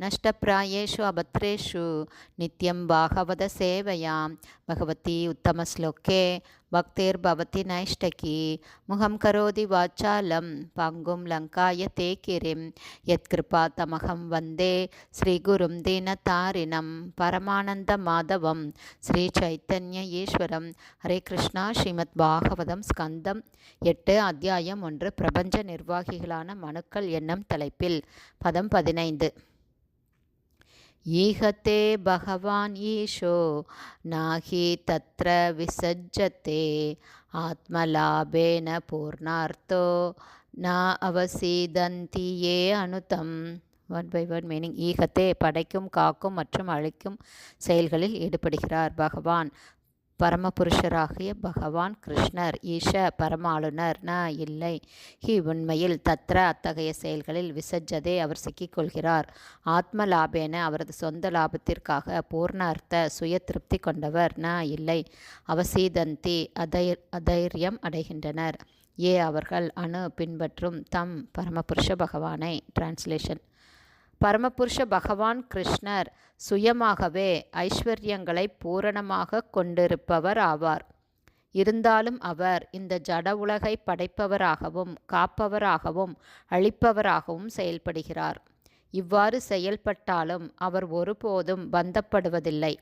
नष्टप्रायेषु अभद्रेषु नित्यं भागवतसेवयां भगवती उत्तमश्लोके भक्तिर्भवति नैष्टकी मुखं करोति वाचालं पङ्गुं लङ्काय ते किरिं यत्कृपातमहं वन्दे श्रीगुरुं दीनतारिणं परमानन्दमाधवं ஸ்ரீசைத்தன்ய ஈஸ்வரம் ஹரே கிருஷ்ணா ஸ்ரீமத் பாகவதம் ஸ்கந்தம் எட்டு அத்தியாயம் ஒன்று பிரபஞ்ச நிர்வாகிகளான மனுக்கள் என்னும் தலைப்பில் பதம் பதினைந்து ஈகத்தே பகவான் ஈஷோ நாகி தத்ர விசஜ்ஜத்தே ஆத்மலாபேன பூர்ணார்த்தோ ந அவசீதந்தி ஏ அனுதம். ஒன் பை ஒன் மீனிங் ஈகத்தே படைக்கும் காக்கும் மற்றும் அழிக்கும் செயல்களில் ஈடுபடுகிறார் பகவான். பரமபுருஷராகிய பகவான் கிருஷ்ணர் ஈஷ பரமாளுநர் ந இல்லை. ஹி உண்மையில் தத்ர அத்தகைய செயல்களில் விசஜதே அவர் சிக்கிக்கொள்கிறார். ஆத்ம லாபேன அவரது சொந்த லாபத்திற்காக பூர்ண அர்த்த சுய திருப்தி கொண்டவர் ந இல்லை. அவசீதந்தி அதை அதைரியம் அடைகின்றனர். ஏ அவர்கள் அணு பின்பற்றும் தம் பரமபுருஷ பகவானை. டிரான்ஸ்லேஷன் பரமபுருஷ பகவான் கிருஷ்ணர் சுயமாகவே ஐஸ்வர்யங்களை பூரணமாக கொண்டிருப்பவர் ஆவார். இருந்தாலும் அவர் இந்த ஜட உலகை படைப்பவராகவும் காப்பவராகவும் அழிப்பவராகவும் செயல்படுகிறார். இவ்வாறு செயல்பட்டாலும் அவர் ஒருபோதும் பந்தப்படுவதில்லை.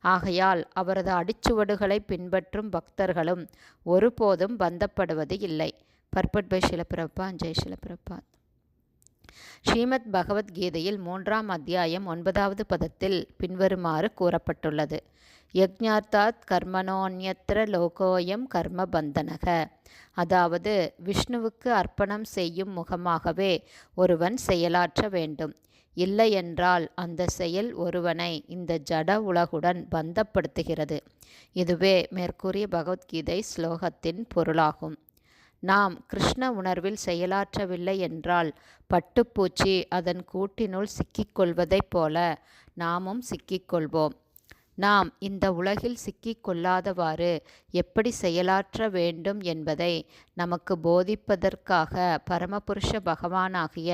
ஆகையால் அவரது அடிச்சுவடுகளை பின்பற்றும் பக்தர்களும் ஒருபோதும் பந்தப்படுவது இல்லை பர்பட் பை சிலப்பிரப்பா ஜெய் சிலப்பிரப்பா ஸ்ரீமத் பகவத்கீதையில் மூன்றாம் அத்தியாயம் ஒன்பதாவது பதத்தில் பின்வருமாறு கூறப்பட்டுள்ளது. யக்ஞார்த்தாத் கர்மனோன்யத்திர லோகோயம் கர்ம பந்தனக அதாவது விஷ்ணுவுக்கு அர்ப்பணம் செய்யும் முகமாகவே ஒருவன் செயலாற்ற வேண்டும். இல்லையென்றால் அந்த செயல் ஒருவனை இந்த ஜட உலகுடன் பந்தப்படுத்துகிறது. இதுவே மேற்கூறிய பகவத்கீதை ஸ்லோகத்தின் பொருளாகும். நாம் கிருஷ்ண உணர்வில் செயலாற்றவில்லை என்றால் பட்டுப்பூச்சி அதன் கூட்டினுள் சிக்கிக்கொள்வதைப் போல நாமும் சிக்கிக்கொள்வோம். நாம் இந்த உலகில் சிக்கிக்கொள்ளாதவாறு எப்படி செயலாற்ற வேண்டும் என்பதை நமக்கு போதிப்பதற்காக பரமபுருஷ பகவானாகிய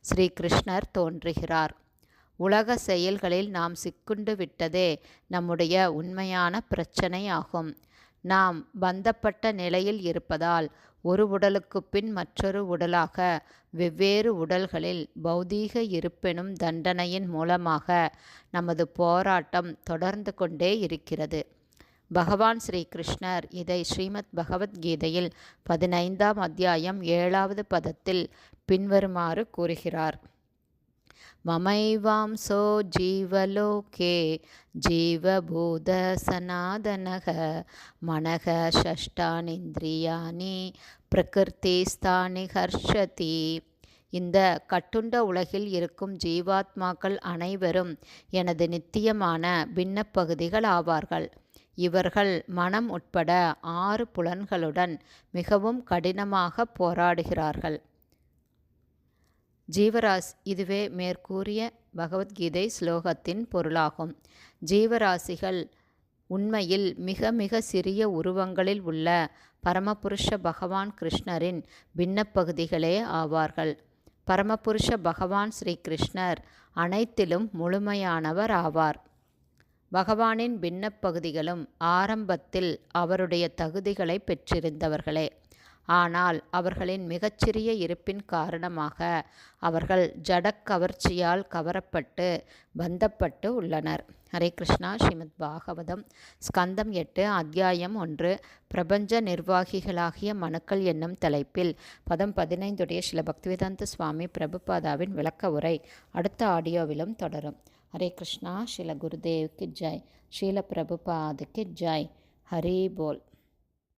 ஸ்ரீ கிருஷ்ணர் தோன்றுகிறார். உலக செயல்களில் நாம் சிக்குண்டு விட்டதே நம்முடைய உண்மையான பிரச்சனை ஆகும் நாம் பந்தப்பட்ட நிலையில் இருப்பதால் ஒரு உடலுக்கு பின் மற்றொரு உடலாக வெவ்வேறு உடல்களில் பௌதீக இருப்பெனும் தண்டனையின் மூலமாக நமது போராட்டம் தொடர்ந்து கொண்டே இருக்கிறது. பகவான் ஸ்ரீ கிருஷ்ணர் இதை ஸ்ரீமத் பகவத்கீதையில் பதினைந்தாம் அத்தியாயம் ஏழாவது பதத்தில் பின்வருமாறு கூறுகிறார். ममैवांसो जीवलोके जीवबोधसनातनः மனக ஷஷ்டானிந்திரியானி பிரகிருத்திஸ்தானி ஹர்ஷதி. இந்த கட்டுண்ட உலகில் இருக்கும் ஜீவாத்மாக்கள் அனைவரும் எனது நித்தியமான பின்னப்பகுதிகள் ஆவார்கள். இவர்கள் மனம் உட்பட ஆறு புலன்களுடன் மிகவும் கடினமாக போராடுகிறார்கள். ஜீவராசி இதுவே மேற்கூறிய பகவத்கீதை ஸ்லோகத்தின் பொருளாகும். ஜீவராசிகள் உண்மையில் மிக மிக சிறிய உருவங்களில் உள்ள பரமபுருஷ பகவான் கிருஷ்ணரின் பின்னப்பகுதிகளே ஆவார்கள். பரமபுருஷ பகவான் ஸ்ரீ கிருஷ்ணர் அனைத்திலும் முழுமையானவர் ஆவார். பகவானின் பின்னப்பகுதிகளும் ஆரம்பத்தில் அவருடைய தகுதிகளை பெற்றிருந்தவர்களே. ஆனால் அவர்களின் மிகச்சிறிய இருப்பின் காரணமாக அவர்கள் ஜடக் கவர்ச்சியால் கவரப்பட்டு பந்தப்பட்டு உள்ளனர். ஹரே கிருஷ்ணா. ஸ்ரீமத் பாகவதம். ஸ்கந்தம் எட்டு அத்தியாயம் ஒன்று. பிரபஞ்ச நிர்வாகிகளாகிய மனுக்கள் என்னும் தலைப்பில் பதம் பதினைந்துடைய சில பக்திவேதாந்த சுவாமி பிரபுபாதாவின் விளக்க உரை அடுத்த ஆடியோவிலும் தொடரும். ஹரே கிருஷ்ணா. ஸ்ரீல குருதேவுக்கு ஜாய். ஸ்ரீல பிரபுபாதுக்கு ஜாய். ஹரி போல்.